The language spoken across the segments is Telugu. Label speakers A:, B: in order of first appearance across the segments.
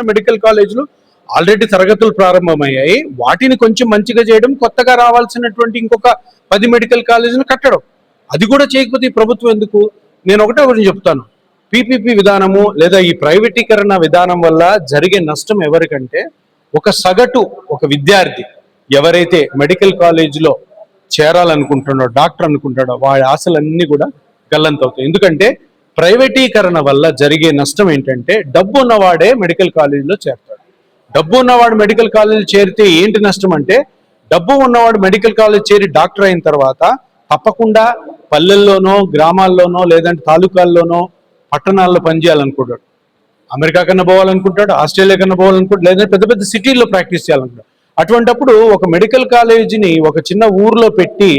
A: మెడికల్ కాలేజీలు ఆల్రెడీ తరగతులు ప్రారంభమయ్యాయి. వాటిని కొంచెం మంచిగా చేయడం కొత్తగా రావాల్సినటువంటి ఇంకొక పది మెడికల్ కాలేజీలు కట్టడం. అది కూడా చేయకపోతే ఈ ప్రభుత్వం ఎందుకు? నేను ఒకటే ఒకటి చెప్తాను. పీపీపీ విధానము లేదా ఈ ప్రైవేటీకరణ విధానం వల్ల జరిగే నష్టం ఎవరికంటే ఒక సగటు ఒక విద్యార్థి ఎవరైతే మెడికల్ కాలేజీలో చేరాలనుకుంటున్నాడో డాక్టర్ అనుకుంటాడో వాడి ఆశలన్నీ కూడా గల్లంతవుతాయి. ఎందుకంటే ప్రైవేటీకరణ వల్ల జరిగే నష్టం ఏంటంటే డబ్బు ఉన్నవాడే మెడికల్ కాలేజీలో చేరతాడు. డబ్బు ఉన్నవాడు మెడికల్ కాలేజీ చేరితే ఏంటి నష్టం అంటే డబ్బు ఉన్నవాడు మెడికల్ కాలేజ్ చేరి డాక్టర్ అయిన తర్వాత తప్పకుండా పల్లెల్లోనో గ్రామాల్లోనో లేదంటే తాలూకాల్లోనో పట్టణాల్లో పనిచేయాలనుకుంటాడు. అమెరికా కన్నా పోవాలనుకుంటాడు ఆస్ట్రేలియా కన్నా పోవాలనుకుంటాడు లేదంటే పెద్ద పెద్ద సిటీల్లో ప్రాక్టీస్ చేయాలనుకుంటాడు. అటువంటప్పుడు ఒక మెడికల్ కాలేజీని ఒక చిన్న ఊర్లో పెట్టి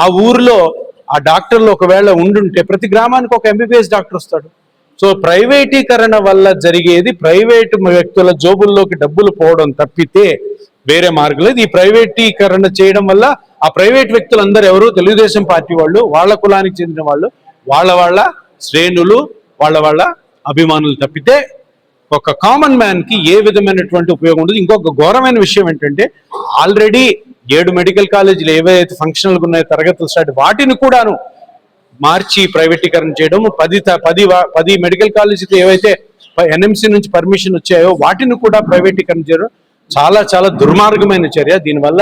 A: ఆ ఊర్లో ఆ డాక్టర్లు ఒకవేళ ఉండుంటే ప్రతి గ్రామానికి ఒక ఎంబీబీఎస్ డాక్టర్ వస్తాడు. సో ప్రైవేటీకరణ వల్ల జరిగేది ప్రైవేట్ వ్యక్తుల జోబుల్లోకి డబ్బులు పోవడం తప్పితే వేరే మార్గం లేదు. ఈ ప్రైవేటీకరణ చేయడం వల్ల ఆ ప్రైవేట్ వ్యక్తులందరూ ఎవరు? తెలుగుదేశం పార్టీ వాళ్ళు వాళ్ళ కులానికి చెందిన వాళ్ళు వాళ్ళ వాళ్ళ శ్రేణులు వాళ్ళ వాళ్ళ అభిమానులు తప్పితే ఒక కామన్ మ్యాన్కి ఏ విధమైనటువంటి ఉపయోగం ఉండదు. ఇంకొక ఘోరమైన విషయం ఏంటంటే ఆల్రెడీ ఏడు మెడికల్ కాలేజీలు ఏవైతే ఫంక్షనల్గా ఉన్నాయో తరగతులు స్టార్ట్ వాటిని కూడాను మార్చి ప్రైవేటీకరణ చేయడం పది త- పది పది మెడికల్ కాలేజీలు ఏవైతే ఎన్ఎంసి నుంచి పర్మిషన్ వచ్చాయో వాటిని కూడా ప్రైవేటీకరణ చేయడం చాలా చాలా దుర్మార్గమైన చర్య. దీనివల్ల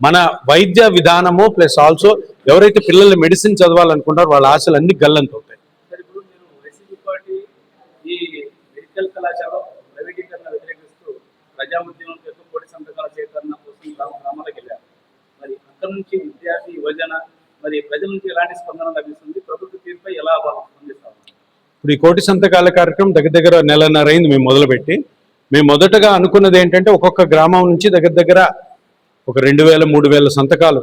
A: మన వైద్య విధానము ప్లస్ ఆల్సో ఎవరైతే పిల్లలు మెడిసిన్ చదవాలనుకుంటారో వాళ్ళ ఆశలు అన్ని గల్లంతవుతాయి.
B: సార్ వైసీపీ పార్టీ ఈ మెడికల్ కళాశాల ప్రైవేటీకరణ వ్యతిరేకిస్తూ ప్రజా ఉద్యమం పేరుతో కోటి సంతకాల సేకరణ కోసం గ్రామ గ్రామాలకు వెళ్ళారు మరి అక్కడ నుంచి విద్యార్థి యువజన మరి ప్రజల నుంచి ఎలాంటి స్పందన లభిస్తుంది? ప్రభుత్వ తీరుపై ఎలా స్పందిస్తారు?
A: ఇప్పుడు ఈ కోటి సంతకాల కార్యక్రమం దగ్గర దగ్గర నెలన్నర అయింది మేము మొదలుపెట్టి. మేము మొదటగా అనుకున్నది ఏంటంటే ఒక్కొక్క గ్రామం నుంచి దగ్గర దగ్గర ఒక రెండు వేల మూడు వేల సంతకాలు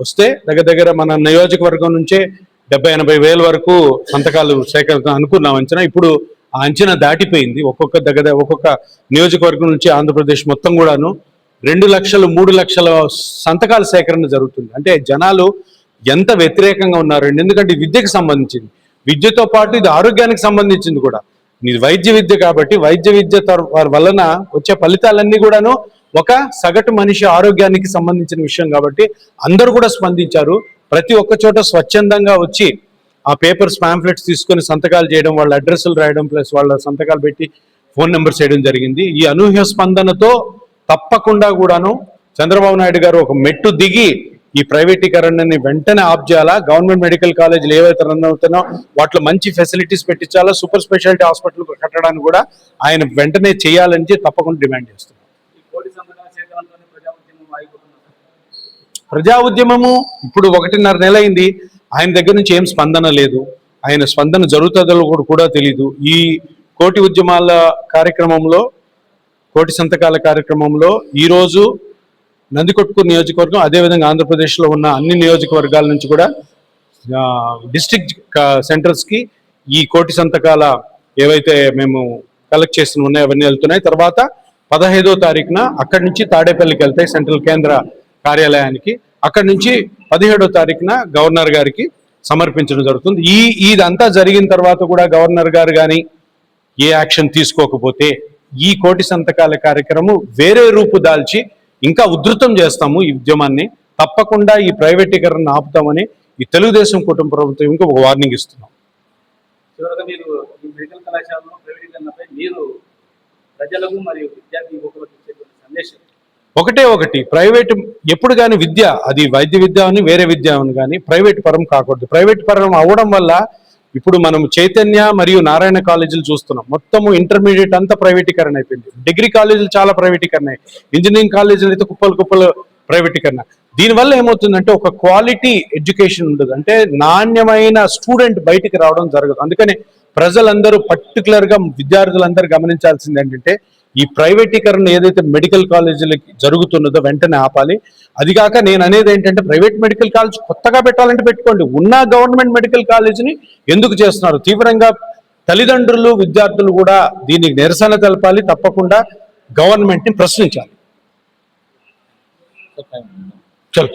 A: వస్తే దగ్గర దగ్గర మన నియోజకవర్గం నుంచే డెబ్బై ఎనభై వేల వరకు సంతకాలు సేకరణ అనుకున్నాం అంచనా. ఇప్పుడు ఆ అంచనా దాటిపోయింది. ఒక్కొక్క దగ్గర ఒక్కొక్క నియోజకవర్గం నుంచి ఆంధ్రప్రదేశ్ మొత్తం కూడాను రెండు లక్షలు మూడు లక్షల సంతకాల సేకరణ జరుగుతుంది. అంటే జనాలు ఎంత వ్యతిరేకంగా ఉన్నారండి ఎందుకంటే విద్యకు సంబంధించింది. విద్యతో పాటు ఇది ఆరోగ్యానికి సంబంధించింది కూడా. ఇది వైద్య విద్య కాబట్టి వైద్య విద్య వలన వచ్చే ఫలితాలన్నీ కూడాను ఒక సగటు మనిషి ఆరోగ్యానికి సంబంధించిన విషయం కాబట్టి అందరూ కూడా స్పందించారు. ప్రతి ఒక్క చోట స్వచ్ఛందంగా వచ్చి ఆ పేపర్స్ పాంఫ్లెట్స్ తీసుకొని సంతకాలు చేయడం వాళ్ళ అడ్రస్లు రాయడం ప్లస్ వాళ్ళ సంతకాలు పెట్టి ఫోన్ నెంబర్స్ వేయడం జరిగింది. ఈ అనూహ్య స్పందనతో తప్పకుండా కూడాను చంద్రబాబు నాయుడు గారు ఒక మెట్టు దిగి ఈ ప్రైవేటీకరణని వెంటనే ఆఫ్ చేయాలా? గవర్నమెంట్ మెడికల్ కాలేజీలు ఏవైతే రన్ అవుతున్నాయో వాటిలో మంచి ఫెసిలిటీస్ పెట్టించాలా? సూపర్ స్పెషాలిటీ హాస్పిటల్ కట్టడానికి కూడా ఆయన వెంటనే చేయాలని చెప్పి తప్పకుండా డిమాండ్ చేస్తున్నాం.
B: ఈ కోటి సంతకాల సేకరణతోనే ప్రజా
A: ఉద్యమము ఇప్పుడు ఒకటిన్నర నెల అయింది ఆయన దగ్గర నుంచి ఏం స్పందన లేదు. ఆయన స్పందన జరుగుతుందో కూడా కూడా తెలియదు ఈ కోటి ఉద్యమాల కార్యక్రమంలో కోటి సంతకాల కార్యక్రమంలో ఈరోజు నందికొట్కూరు నియోజకవర్గం అదేవిధంగా ఆంధ్రప్రదేశ్లో ఉన్న అన్ని నియోజకవర్గాల నుంచి కూడా డిస్టిక్ సెంటర్స్కి ఈ కోటి సంతకాల ఏవైతే మేము కలెక్ట్ చేసిన ఉన్నాయో అవన్నీ వెళ్తున్నాయి. తర్వాత పదహైదో తారీఖున అక్కడి నుంచి తాడేపల్లికి వెళ్తాయి సెంట్రల్ కేంద్ర కార్యాలయానికి. అక్కడి నుంచి పదిహేడో తారీఖున గవర్నర్ గారికి సమర్పించడం జరుగుతుంది. ఈ ఇదంతా జరిగిన తర్వాత కూడా గవర్నర్ గారు కానీ ఏ యాక్షన్ తీసుకోకపోతే ఈ కోటి సంతకాల కార్యక్రమం వేరే రూపు దాల్చి ఇంకా ఉధృతం చేస్తాము ఈ ఉద్యమాన్ని. తప్పకుండా ఈ ప్రైవేటీకరణ ఆపుతామని ఈ తెలుగుదేశం కుటుంబ ప్రభుత్వం ఇంకా ఒక వార్నింగ్ ఇస్తున్నాం. ఒకటే ఒకటి ప్రైవేట్ ఎప్పుడు కానీ విద్య అది వైద్య విద్య అని వేరే విద్య అని కానీ ప్రైవేట్ పరం కాకూడదు. ప్రైవేట్ పరం అవ్వడం వల్ల ఇప్పుడు మనం చైతన్య మరియు నారాయణ కాలేజీలు చూస్తున్నాం. మొత్తము ఇంటర్మీడియట్ అంతా ప్రైవేటీకరణ అయిపోయింది. డిగ్రీ కాలేజీలు చాలా ప్రైవేటీకరణ అయ్యాయి. ఇంజనీరింగ్ కాలేజీలు అయితే కుప్పలు కుప్పలు ప్రైవేటీకరణ. దీనివల్ల ఏమవుతుందంటే ఒక క్వాలిటీ ఎడ్యుకేషన్ ఉండదు. అంటే నాణ్యమైన స్టూడెంట్ బయటికి రావడం జరగదు. అందుకని ప్రజలందరూ పర్టికులర్గా విద్యార్థులందరూ గమనించాల్సింది ఏంటంటే ఈ ప్రైవేటీకరణ ఏదైతే మెడికల్ కాలేజీలకి జరుగుతున్నదో వెంటనే ఆపాలి. అది కాక నేను అనేది ఏంటంటే ప్రైవేట్ మెడికల్ కాలేజ్ కొత్తగా పెట్టాలంటే పెట్టుకోండి. ఉన్న గవర్నమెంట్ మెడికల్ కాలేజీని ఎందుకు చేస్తున్నారు? తీవ్రంగా తల్లిదండ్రులు విద్యార్థులు కూడా దీనికి నిరసన తెలపాలి. తప్పకుండా గవర్నమెంట్ని ప్రశ్నించాలి. చలో